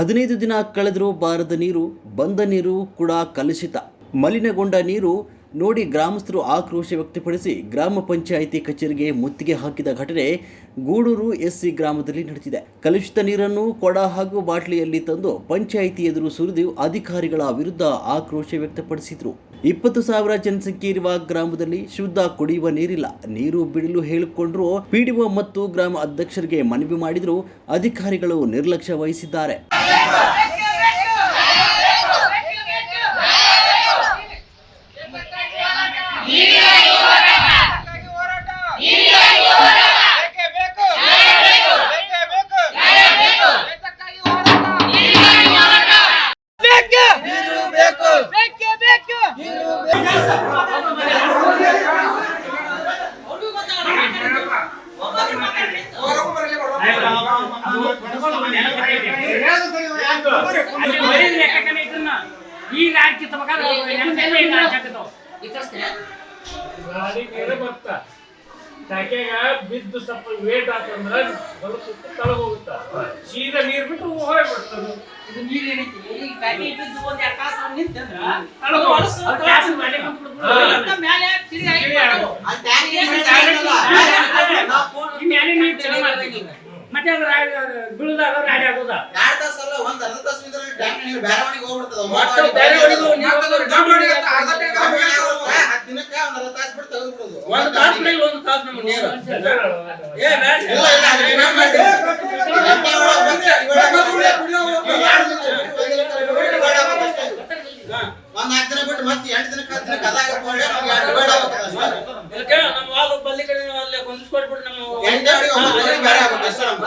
ಹದಿನೈದು ದಿನ ಕಳೆದರೂ ಬಾರದ ನೀರು, ಬಂದ ನೀರು ಕೂಡ ಕಲುಷಿತ. ಮಲಿನಗೊಂಡ ನೀರು ನೋಡಿ ಗ್ರಾಮಸ್ಥರು ಆಕ್ರೋಶ ವ್ಯಕ್ತಪಡಿಸಿ ಗ್ರಾಮ ಪಂಚಾಯಿತಿ ಕಚೇರಿಗೆ ಮುತ್ತಿಗೆ ಹಾಕಿದ ಘಟನೆ ಗೂಡೂರು ಎಸ್ಸಿ ಗ್ರಾಮದಲ್ಲಿ ನಡೆದಿದೆ. ಕಲುಷಿತ ನೀರನ್ನು ಕೊಡ ಹಾಗೂ ಬಾಟ್ಲಿಯಲ್ಲಿ ತಂದು ಪಂಚಾಯಿತಿ ಎದುರು ಸುರಿದು ಅಧಿಕಾರಿಗಳ ವಿರುದ್ಧ ಆಕ್ರೋಶ ವ್ಯಕ್ತಪಡಿಸಿದರು. ಇಪ್ಪತ್ತು ಸಾವಿರ ಜನಸಂಖ್ಯೆ ಇರುವ ಗ್ರಾಮದಲ್ಲಿ ಶುದ್ಧ ಕುಡಿಯುವ ನೀರಿಲ್ಲ. ನೀರು ಬಿಡಲು ಹೇಳಿಕೊಂಡ್ರು ಪಿಡಿಒ ಮತ್ತು ಗ್ರಾಮ ಅಧ್ಯಕ್ಷರಿಗೆ ಮನವಿ ಮಾಡಿದರೂ. ಅಧಿಕಾರಿಗಳು ನಿರ್ಲಕ್ಷ್ಯ ವಹಿಸಿದ್ದಾರೆ. ಈಗ ಆಡ್ಕಿತ್ತ ಗಾಡಿ ಮೇಲೆ ಬರ್ತ. ಟ್ಯಾಕ್ಯಾಗ ಬಿದ್ದು ಸ್ವಲ್ಪ ವೇಟ್ ಆತಂದ್ರ ಹೊಲ ಸುತ್ತ ತಳಗ ಹೋಗುತ್ತ ಸೀದಾ ನೀರ್ ಬಿಟ್ಟು ಹೊರಗೆ ಬಿಡ್ತದೆ ಇದು ನೀರ್ ಏನೈತಿ ಒಂದ್ ಎರಡ್ ತಾಸು ನಿಂತಂದ್ರ ಹೊಲಸು ತಿರ್ಗಿ ನೀರ್ ಚಲೋ. ಮತ್ತೆ ಅದ್ರ ಬೀಳದಾಗ ರಾಡಿ ಆಗೋದ ಹೋಗ್ಬಿಡ್ತದ. ಆಗುತ್ತೆ. ದಿನಕ್ಕೆ ಒಂದ್ ಅರ್ಧ ತಾಸ್ ಬಿಟ್ಟು ತೆಗೆದು ಬಿಡೋದು. ಒಂದ್ ತಾಸ್ ಮೇಲೆ ಒಂದ್ ತಾಸ್ ನಮ್ಗೆ ನೀರು ಏ ಬ್ಯಾಡ. ಇಲ್ಲ, ದಿನ ಬಿಟ್ಟು ಒಂದ್ ದಿನ ನಾಲ್ಕು ದಿನ ಮತ್ತೆ ಎಂಟು ದಿನಕ್ಕೆ ಹತ್ತು ದಿನಕ್ಕೆ ನಮ್ಗೆ ಎರಡು divide ನಮ್ಮ ವಾಲ್ ಅಲ್ಲಿ ಕಡೆ ಅಲ್ಲೇ ಹೊಂದಿಸ್ಕೊಟ್ಬಿಟ್ಟು ನಮ್ಮ ಎಂಟು ಬೇರೆ ಆಗ್ಬೇಕಷ್ಟೇ ನಮ್ಗೆ.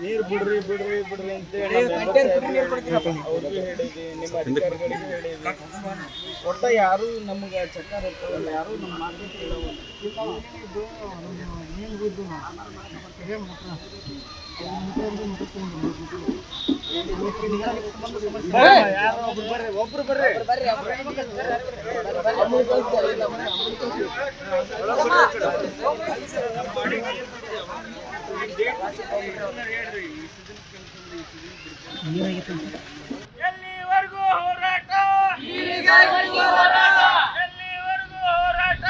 ಬಿಡ್ರಿ ಬಿಡ್ರಿ ಬಿಡ್ರಿ ಅಂತ ಹೇಳಿ ಅವ್ರಿಗೆ ಹೇಳಿದ್ವಿ ನಿಮ್ಮ ಅಧಿಕಾರಿಗಳಿಗೆ ಹೇಳಿದ್ವಿ ಒಟ್ಟ ಯಾರು ನಮ್ಗೆ ಚಕ್ಕರ್ ಇರ್ತವಲ್ಲ ಯಾರು ನಮ್ಮ ಮಾತು ನೀರು ಒಬ್ರು ಬರ್ರಿ ಒಬ್ರು ಬರ್ರಿ ಎಲ್ಲಿವರೆಗೂ ಹೋರಾಟ? ಎಲ್ಲಿವರೆಗೂ ಹೋರಾಟ?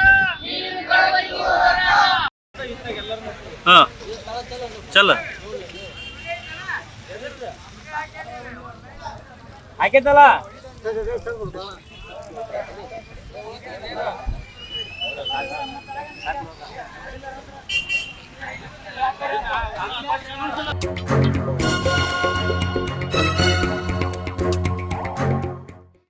ಹಾ ಚಲ ಆಕೇತಲ್ಲ